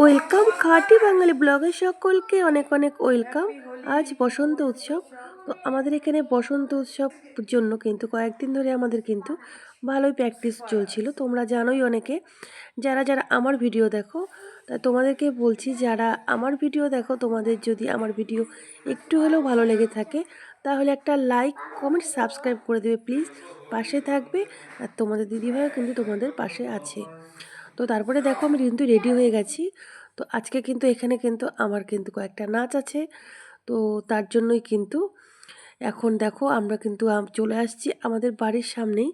Welcome খাঁটি বাঙালি ব্লগে সকলকে অনেক অনেক ওয়েলকাম আজ বসন্ত উৎসব, তো আমাদের এখানে বসন্ত উৎসব জন্য কিন্তু কয়েকদিন ধরে আমাদের কিন্তু ভালোই প্র্যাকটিস চলছিল। তোমরা জানোই অনেকে, যারা যারা আমার ভিডিও দেখো, তা তোমাদেরকে বলছি যারা আমার ভিডিও দেখো, তোমাদের যদি আমার ভিডিও একটু হলেও ভালো লেগে থাকে, তাহলে একটা লাইক কমেন্ট সাবস্ক্রাইব করে দেবে প্লিজ পাশে থাকবে আর তোমাদের দিদিভাইও কিন্তু তোমাদের পাশে আছে। তো তারপরে দেখো আমি কিন্তু রেডি হয়ে গেছি। তো আজকে কিন্তু এখানে কিন্তু আমার কিন্তু কয়েকটা নাচ আছে। তো তার জন্যই কিন্তু এখন দেখো আমরা কিন্তু চলে আসছি আমাদের বাড়ির সামনেই।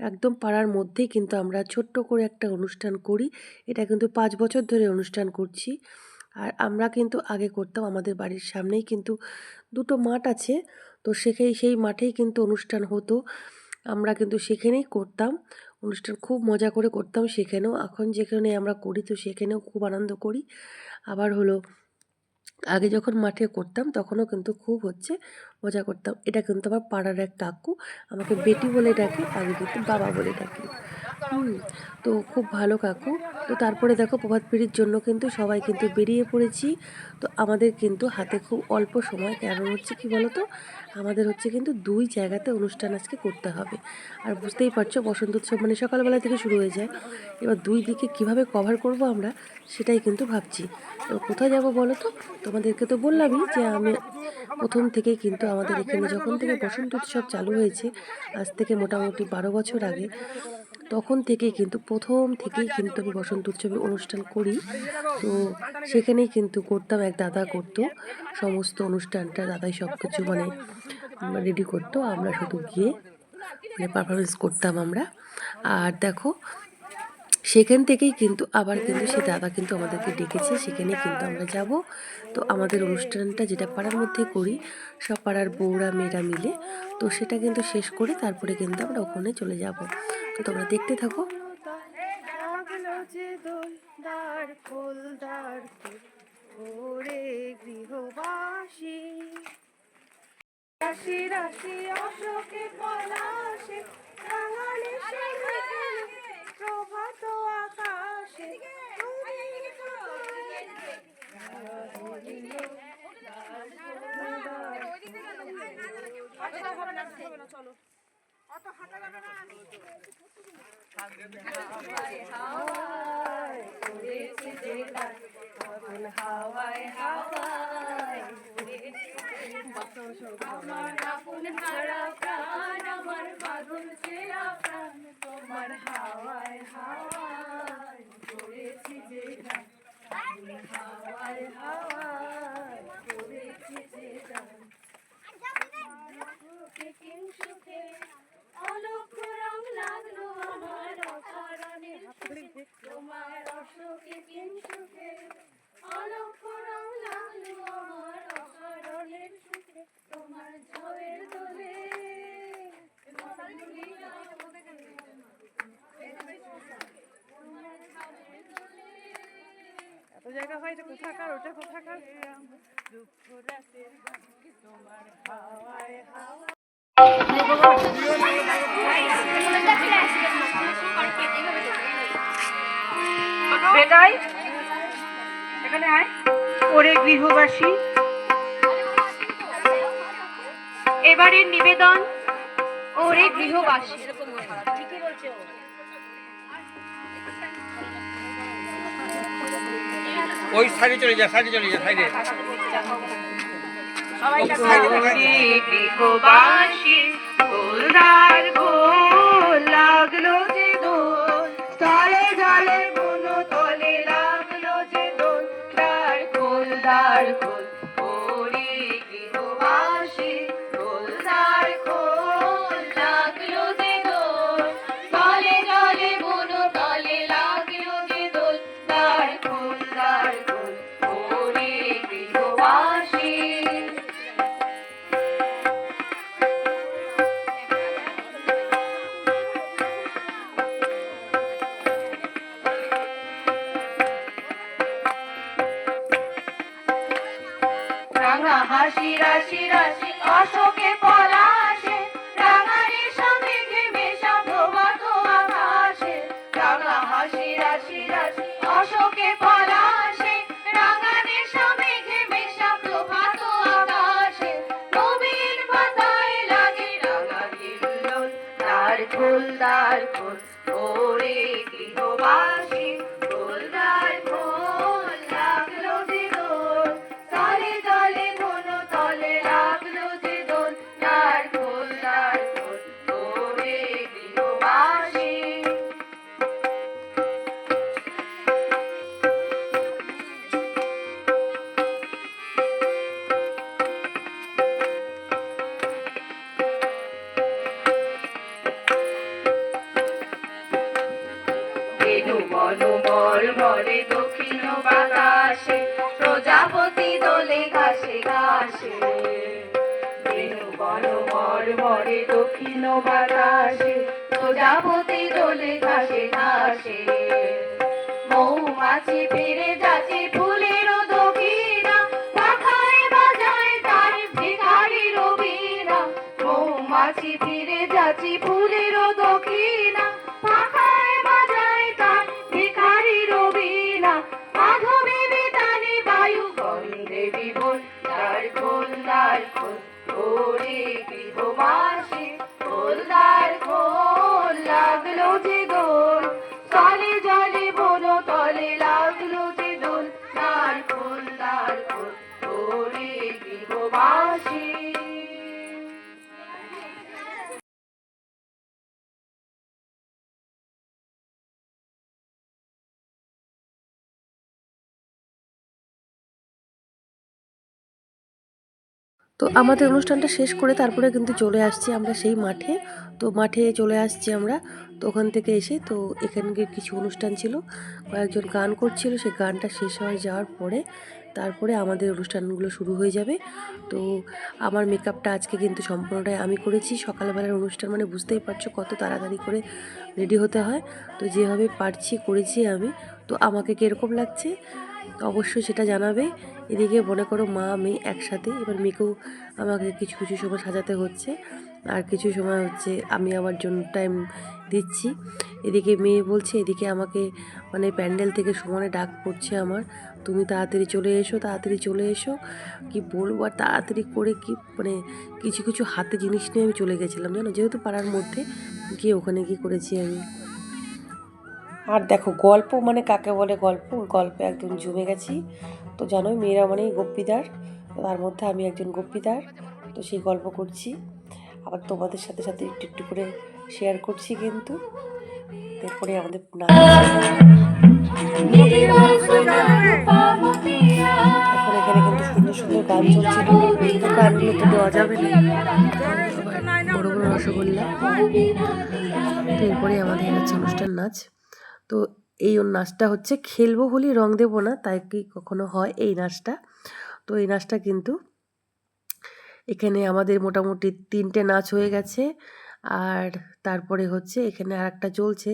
একদম পাড়ার মধ্যেই কিন্তু আমরা ছোট্ট করে একটা অনুষ্ঠান করি। এটা কিন্তু পাঁচ বছর ধরে অনুষ্ঠান করছি। আর আমরা কিন্তু আগে করতাম আমাদের বাড়ির সামনেই কিন্তু দুটো মাঠ আছে। তো সেখানে সেই মাঠেই কিন্তু অনুষ্ঠান হতো। আমরা কিন্তু সেখানেই করতাম। অনুষ্ঠান খুব মজা করে করতাম সেখানেও। এখন যেখানে আমরা করি তো সেখানেও খুব আনন্দ করি। আবার হলো, আগে যখন মাঠে করতাম তখনও কিন্তু খুব হচ্ছে মজা করতাম। এটা কিন্তু আমার পাড়ার এক কাকু, আমাকে বেটি বলে ডাকে, আমি কিন্তু বাবা বলে ডাকি। তো খুব ভালো কাকু। তো তারপরে দেখো, প্রভাত ফেরির জন্য কিন্তু সবাই কিন্তু বেরিয়ে পড়েছি। তো আমাদের কিন্তু হাতে খুব অল্প সময়। কারণ হচ্ছে কি বলো তো আমাদের হচ্ছে কিন্তু দুই জায়গাতে অনুষ্ঠান আজকে করতে হবে। আর বুঝতেই পারছ, বসন্ত উৎসব মানে সকালবেলা থেকে শুরু হয়ে যায়। এবার দুই দিকে কীভাবে কভার করব আমরা, সেটাই কিন্তু ভাবছি। তো কোথায় যাব বলো তো তোমাদেরকে তো বললামই যে আমি প্রথম থেকেই কিন্তু আমাদের এখানে যখন থেকে বসন্ত উৎসব চালু হয়েছে, আজ থেকে মোটামুটি বারো বছর আগে তখন থেকে কিন্তু, প্রথম থেকেই কিন্তু আমি বসন্ত উৎসবে অনুষ্ঠান করি। তো সেখানেই কিন্তু করতাম, এক দাদা করতো। সমস্ত অনুষ্ঠানটা দাদাই সব কিছু মানে রেডি করতো। আমরা শুধু গিয়ে মানে পারফরমেন্স করতাম আমরা। আর দেখো সেখান থেকেই কিন্তু আবার কিন্তু সে দাদা কিন্তু আমাদেরকে ডেকেছে সেখানে কিন্তু আমরা যাব। তো আমাদের অনুষ্ঠানটা যেটা পাড়ার মধ্যে করি, সব পাড়ার বউরা, মেয়েরা মিলে, তো সেটা কিন্তু শেষ করে তারপরে কিন্তু আমরা ওখানে চলে যাব। তো তোমরা দেখতে থাকো। রাশি রাশি, অশোকে পলাশে রাঙালি সেজে প্রভাত আকাশে তুমি হাওয়ায় হাওয়ায় আমার আপন হারা প্রাণ আমার পাগল ছেঁড়া প্রাণ তোমার হাওয়ায় হাওয়ায় করেছি যে গান হাওয়ায় হাওয়ায় করেছি যে গান সুখে কিং সুখে অলক্ষ রং লাগল আমার অকারণে সুখে তোমার অসুখে কিং সুখে অলক্ষ রং লাগল আমার অকারণের সুখে তোমার ঝড়ের দোলে তোমার ঝড়ের দোলে এত জায়গা হয় এটা কোথাকার ওটা কোথাকার দুঃখ এখানে আয়। ওরে গৃহবাসী এবারের নিবেদন ওরে গৃহবাসী। ওই সাইডে চলে যা সাইডে চলে যা সাইডে। লাগল যে দোল। তলে রাঙা হাসি রাশি রাশি অশোকে পলাশে, রাঙারি সঙ্গে মেশা ভোবা তো আকাশে। রাঙা হাসি রাশি রাশি অশোকে পলাশে, রাঙারি সঙ্গে মেশা ভোবা তো আকাশে। নবীন পাতায় লাগে রাঙারি তার ফুল তার ফুল, ওরে দক্ষিণ বাতাসে প্রজাপতি দোলে ঘাসে ঘাসে। মৌমাছি ফিরে যাচ্ছে ফুলের দক্ষিণা, পাখায় বাজায় তার ভিখারি মৌমাছি ফিরে যাচ্ছে ফুলের দক্ষিণা তো আমাদের অনুষ্ঠানটা শেষ করে তারপরে কিন্তু চলে আসছি আমরা সেই মাঠে। তো মাঠে চলে আসছি আমরা, তো ওখান থেকে এসে তো এখানকার কিছু অনুষ্ঠান ছিল। কয়েকজন গান করছিল, সেই গানটা শেষ হয়ে যাওয়ার পরে তারপরে আমাদের অনুষ্ঠানগুলো শুরু হয়ে যাবে। তো আমার মেকআপটা আজকে কিন্তু সম্পূর্ণটাই আমি করেছি। সকালবেলার অনুষ্ঠান মানে বুঝতেই পারছ কত তাড়াতাড়ি করে রেডি হতে হয়। তো যেভাবে পারছি করেছি আমি। তো আমাকে কীরকম লাগছে? অবশ্যই সেটা জানাবে। এদিকে মনে করো মা মেয়ে একসাথে, এবার মেয়েকেও আমাকে কিছু কিছু সময় সাজাতে হচ্ছে। আর কিছু সময় হচ্ছে আমি আমার জন্য টাইম দিচ্ছি। এদিকে মেয়ে বলছে, এদিকে আমাকে মানে প্যান্ডেল থেকে সমানে ডাক পড়ছে আমার। তুমি তাড়াতাড়ি চলে এসো, তাড়াতাড়ি চলে এসো। কি বলব আর তাড়াতাড়ি করে কি মানে কিছু কিছু হাতে জিনিস নিয়ে আমি চলে গেছিলাম, জানো? যেহেতু পাড়ার মধ্যে, গিয়ে ওখানে গিয়ে করেছি আমি। আর দেখো গল্প মানে কাকে বলে গল্প? গল্পে একদম জমে গেছি। তো জানোই মেয়েরা মানেই গপ্পিদার। তার মধ্যে আমি একজন গপ্পিদার। তো সেই গল্প করছি। আবার তোমাদের সাথে সাথে একটু একটু করে শেয়ার করছি কিন্তু। এরপরে আমাদের এখন এখানে কিন্তু সুন্দর সুন্দর গান চলছিল গানগুলো তো দেওয়া যাবে না। বড় বড় রসগোল্লা। এরপরে আমাদের হচ্ছে অনুষ্ঠান নাচ। তো এই নাচটা হচ্ছে খেলব হলি রং দেবো না, তাই কি কখনো হয় এই নাচটা। তো এই নাচটা কিন্তু এখানে আমাদের মোটামুটি তিনটে নাচ হয়ে গেছে, আর তারপরে হচ্ছে এখানে আর একটা চলছে।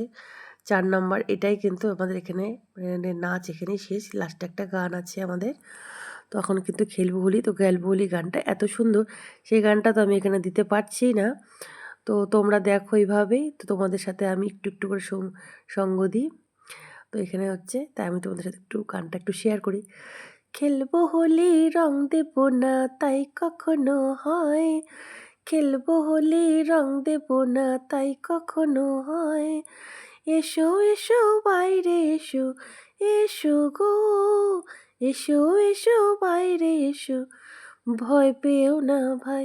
চার নম্বর এটাই কিন্তু আমাদের এখানে মানে নাচ এখানেই শেষ লাস্টে একটা গান আছে আমাদের। তো এখন কিন্তু খেলব হলি তো গেলবো হলি গানটা, এত সুন্দর। সেই গানটা তো আমি এখানে দিতে পারছি না। তো তোমরা দেখো এইভাবেই। তো তোমাদের সাথে আমি একটু একটু করে সঙ্গ দিই। তো এখানে হচ্ছে, তাই আমি তোমাদের সাথে একটু গানটা একটু শেয়ার করি। খেলব হোলি, রং দেব না, তাই কখনো হয়। খেলব হোলি, রং দেব না, তাই কখনো হয়। এসো এসো, বাইরে এসো এসো গো। এসো এসো, বাইরে এসো। ভয় পেও না ভাই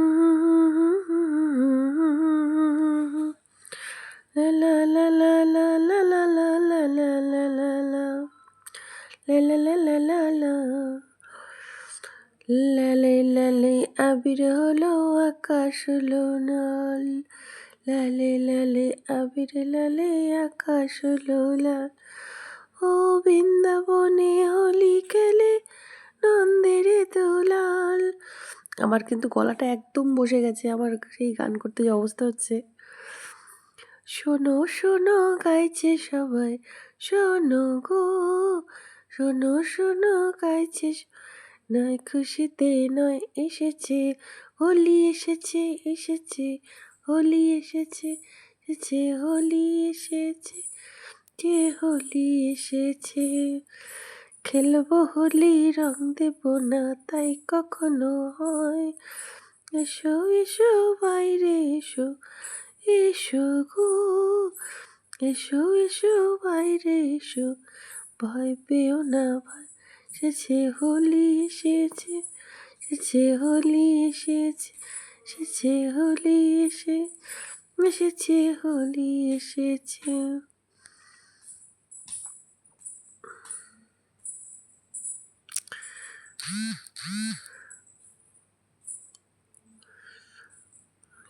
আকাশ হলো নাল, লালে লালে, আবির লালে আকাশ লোলাল ও বৃন্দাবনে হোলি খেলে নন্দের দোলাল। আমার কিন্তু গলাটা একদম বসে গেছে, আমার সেই গান করতে যে অবস্থা হচ্ছে। শোনো শোনো, গাইছে সবাই, শোনো গো, শোনো শোনো, গাইছে নয় খুশিতে নয় এসেছে, হোলি এসেছে এসেছে, হোলি এসেছে এসেছে, হোলি এসেছে যে হোলি এসেছে? খেলব হোলি, রং দেব না, তাই কখনো হয়। এসো এসো, বাইরে এসো এসো গো। এসো এসো, বাইরে এসো, ভয় পেও না, ভয় এসেছে, হোলি এসেছে এসেছে, হোলি এসেছে এসেছে, হোলি এসে, এসেছে, হোলি এসেছে।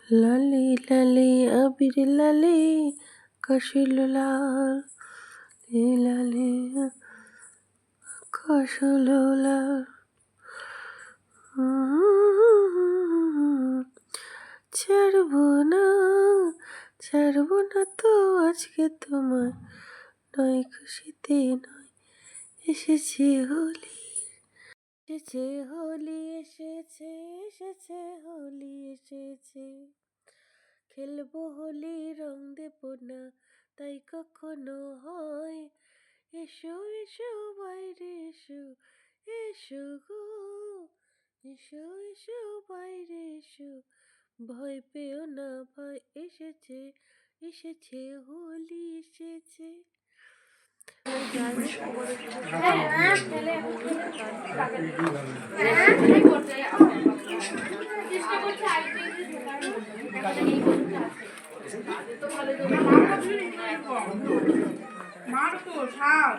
লালে লালে, আবির লালে, কাশিল লাল, লালে কাশিল লাল ছাড়বো না ছাড়বো না তো আজকে তোমার। নয় খুশিতে নয়, এসেছে হোলি। এসেছে হোলি, এসেছে এসেছে হোলি, এসেছে। খেলব হোলি, রং দেব না, তাই কখনো হয় এসো এসো বাইরে এসো এসো গো এসো এসো বাইরে এসো ভয় পেও না ভয় এসেছে এসেছে হোলি এসেছে মার তো সাপ